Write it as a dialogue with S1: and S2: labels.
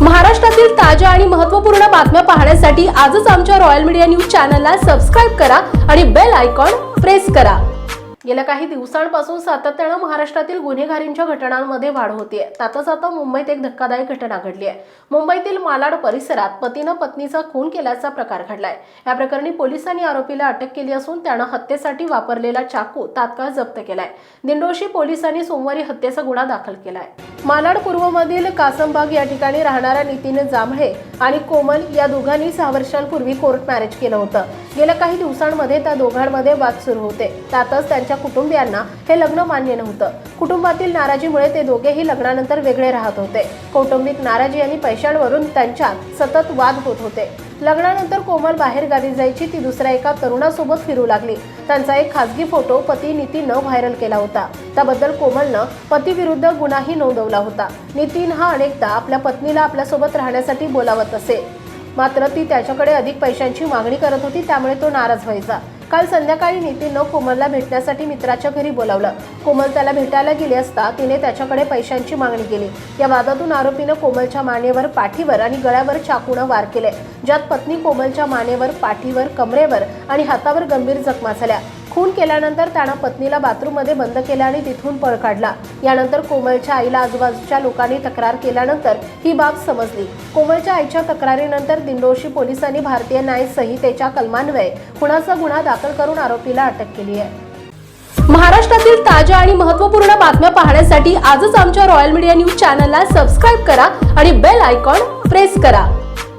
S1: महाराष्ट्रातील ताज्या आणि महत्त्वपूर्ण बातम्या पाहण्यासाठी आजच आमच्या रॉयल मीडिया न्यूज चॅनलला सबस्क्राईब करा आणि बेल आयकॉन प्रेस करा. गेल्या काही दिवसांपासून सातत्यानं महाराष्ट्रातील गुन्हेगारींच्या घटनांमध्ये वाढ होतीये त्यातच आता मुंबईत एक धक्कादायक घटना घडली आहे. मुंबईतील मालाड परिसरात पतीनं पत्नीचा खून केल्याचा प्रकार घडलाय. या प्रकरणी पोलिसांनी आरोपीला अटक केली असून त्यानं हत्येसाठी वापरलेला चाकू तात्काळ जप्त केलाय. दिंडोशी पोलिसांनी सोमवारी हत्येचा गुन्हा दाखल केलाय. मालाड पूर्वमधील कासमबाग या ठिकाणी राहणाऱ्या नितीन जांभळे आणि कोमल या दोघांनी सहा वर्षांपूर्वी कोर्ट मॅरेज केलं होतं. गेल्या काही दिवसांमध्ये त्या दोघांमध्ये वाद सुरू होते. त्यातच त्यांच्या कुटुंबियांना हे लग्न मान्य नव्हतं. कुटुंबातील नाराजीमुळे ते दोघेही लग्नानंतर वेगळे राहत होते. कौटुंबिक नाराजी आणि पैशांवरून त्यांच्यात सतत वाद होत होते. लग्नानंतर कोमल बाहेर गावी जायची ती दुसऱ्या एका तरुणासोबत फिरू लागली. त्यांचा एक खासगी फोटो पती नितीननं व्हायरल केला होता. त्याबद्दल कोमलनं पतीविरुद्ध गुन्हाही नोंदवला होता. नितीन हा अनेकदा आपल्या पत्नीला आपल्यासोबत राहण्यासाठी बोलावत असे. मात्र ती त्याच्याकडे अधिक पैशांची मागणी करत होती त्यामुळे तो नाराज व्हायचा. काल संध्याकाळी नितीननं कोमलला भेटण्यासाठी मित्राच्या घरी बोलावलं. कोमल त्याला भेटायला गेली असता तिने त्याच्याकडे पैशांची मागणी केली. या वादातून आरोपीनं कोमलच्या मानेवर पाठीवर आणि गळ्यावर चाकूनं वार केले ज्यात पत्नी कोमलच्या मानेवर पाठीवर कमरेवर आणि हातावर गंभीर जखमा झाल्या. खून केल्यानंतर त्यानं पत्नीला बाथरूममध्ये बंद केलं आणि तिथून पळ काढला. यानंतर कोमलच्या आईला आजूबाजूच्या लोकांनी तक्रार केल्यानंतर ही बाब समजली. कोमलच्या आईच्या तक्रारीनंतर दिंडोशी पोलिसांनी भारतीय न्याय संहितेच्या कलमान्वये खुनाचा गुन्हा दाखल करून आरोपीला अटक केली आहे. महाराष्ट्रातील ताज्या आणि महत्त्वपूर्ण बातम्या पाहण्यासाठी आजच आमच्या रॉयल मीडिया न्यूज चॅनलला सबस्क्राईब करा आणि बेल आयकॉन प्रेस करा.